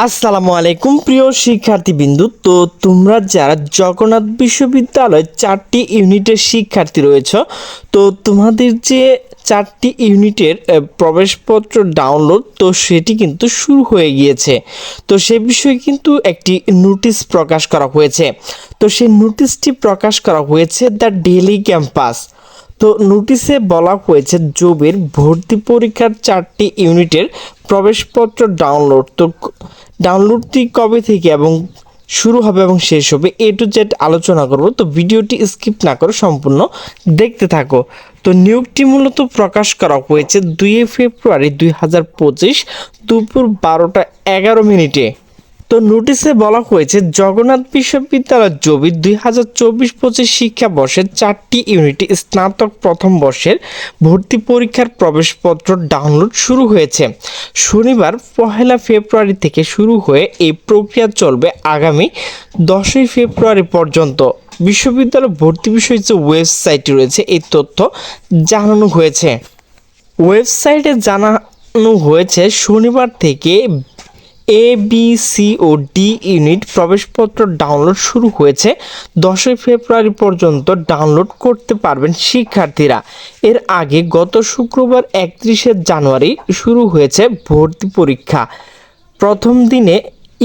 আসসালামু আলাইকুম, প্রিয় শিক্ষার্থীবৃন্দু। তো তোমরা যারা জগন্নাথ বিশ্ববিদ্যালয় চারটি ইউনিটের শিক্ষার্থী রয়েছ, তো তোমাদের যে চারটি ইউনিটের প্রবেশপত্র ডাউনলোড, তো সেটি কিন্তু শুরু হয়ে গিয়েছে। তো সে বিষয়ে কিন্তু একটি নোটিশ প্রকাশ করা হয়েছে। তো সেই নোটিশটি প্রকাশ করা হয়েছে দ্য ডেলি ক্যাম্পাস। তো নোটিশে বলা হয়েছে জবের ভর্তি পরীক্ষার চারটি ইউনিটের প্রবেশপত্র ডাউনলোড তো ডাউনলোডটি কবে থেকে এবং শুরু হবে এবং শেষ হবে এ টু জেড আলোচনা করব। তো ভিডিওটি স্কিপ না করে সম্পূর্ণ দেখতে থাকো। তো নিয়োগটি মূলত প্রকাশ করা হয়েছে দুই ফেব্রুয়ারি দুই হাজার পঁচিশ দুপুর বারোটা এগারো মিনিটে। তো নোটিশে বলা হয়েছে, জগন্নাথ বিশ্ববিদ্যালয় জবি দুই হাজার চব্বিশ পঁচিশ শিক্ষাবর্ষের চারটি ইউনিটে স্নাতক প্রথম বর্ষের ভর্তি পরীক্ষার প্রবেশপত্র ডাউনলোড শুরু হয়েছে। শনিবার পহেলা ফেব্রুয়ারি থেকে শুরু হয়ে এই প্রক্রিয়া চলবে আগামী দশই ফেব্রুয়ারি পর্যন্ত। বিশ্ববিদ্যালয় ভর্তি বিষয়ে যে ওয়েবসাইটটি রয়েছে, এই তথ্য জানানো হয়েছে। ওয়েবসাইটে জানানো হয়েছে, শনিবার থেকে A B C O D unit প্রবেশপত্র download শুরু হয়েছে। দশই ফেব্রুয়ারি পর্যন্ত ডাউনলোড করতে পারবেন শিক্ষার্থীরা। এর আগে গত শুক্রবার একত্রিশে জানুয়ারি শুরু হয়েছে ভর্তি পরীক্ষা। প্রথম দিনে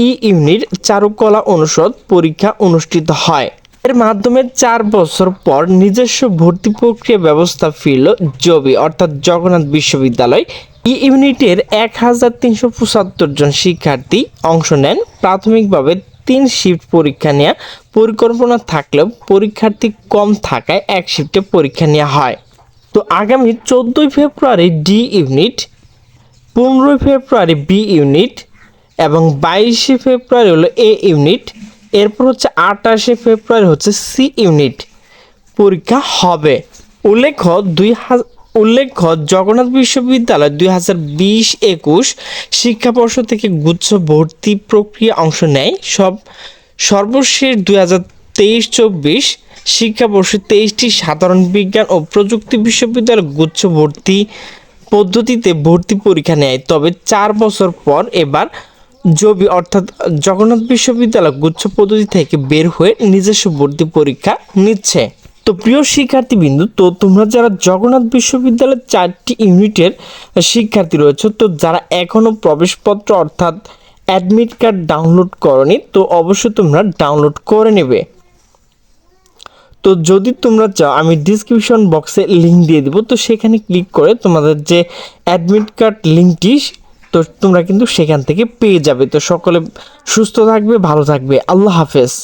ই ইউনিট চারুকলা অনুষদ পরীক্ষা অনুষ্ঠিত হয়। এর মাধ্যমে চার বছর পর নিজস্ব ভর্তি প্রক্রিয়া ব্যবস্থা ফিরল জবি, অর্থাৎ জগন্নাথ বিশ্ববিদ্যালয় ইউনিটের এক হাজার তিনশো পঁচাত্তর জন শিক্ষার্থী অংশ নেন। প্রাথমিকভাবে তিন শিফট পরীক্ষা নেওয়া পরিকল্পনা থাকলেও পরীক্ষার্থী কম থাকায় এক শিফটে পরীক্ষা নেওয়া হয়। তো আগামী চোদ্দোই ফেব্রুয়ারি ডি ইউনিট, পনেরোই ফেব্রুয়ারি বি ইউনিট এবং বাইশে ফেব্রুয়ারি হলো এ ইউনিট। এরপর হচ্ছে আঠাশে ফেব্রুয়ারি হচ্ছে সি ইউনিট। পরীক্ষা হবে। উল্লেখ্য দুই হাজার উল্লেখ্য, জগন্নাথ বিশ্ববিদ্যালয় দুই হাজার বিশ একুশ শিক্ষাবর্ষ থেকে গুচ্ছ ভর্তি প্রক্রিয়া অংশ নেয়। সব, সর্বশেষ দুই হাজার তেইশ চব্বিশ শিক্ষাবর্ষে তেইশটি সাধারণ বিজ্ঞান ও প্রযুক্তি বিশ্ববিদ্যালয় গুচ্ছ ভর্তি পদ্ধতিতে ভর্তি পরীক্ষা নেয়। তবে চার বছর পর এবার জবি অর্থাৎ জগন্নাথ বিশ্ববিদ্যালয় গুচ্ছ পদ্ধতি থেকে বের হয়ে নিজস্ব ভর্তি পরীক্ষা নিচ্ছে। তো প্রিয় শিক্ষার্থীবৃন্দু, তো তোমরা যারা জগন্নাথ বিশ্ববিদ্যালয়ের চারটি ইউনিটের শিক্ষার্থী রয়েছে, তো যারা এখনও প্রবেশপত্র অর্থাৎ অ্যাডমিট কার্ড ডাউনলোড করনি, তো অবশ্যই তোমরা ডাউনলোড করে নেবে। তো যদি তোমরা চাও, আমি ডিসক্রিপশন বক্সে লিঙ্ক দিয়ে দেবো, তো সেখানে ক্লিক করে তোমাদের যে অ্যাডমিট কার্ড লিঙ্কটি, তো তোমরা কিন্তু সেখান থেকে পেয়ে যাবে। তো সকলে সুস্থ থাকবে, ভালো থাকবে। আল্লাহ হাফেজ।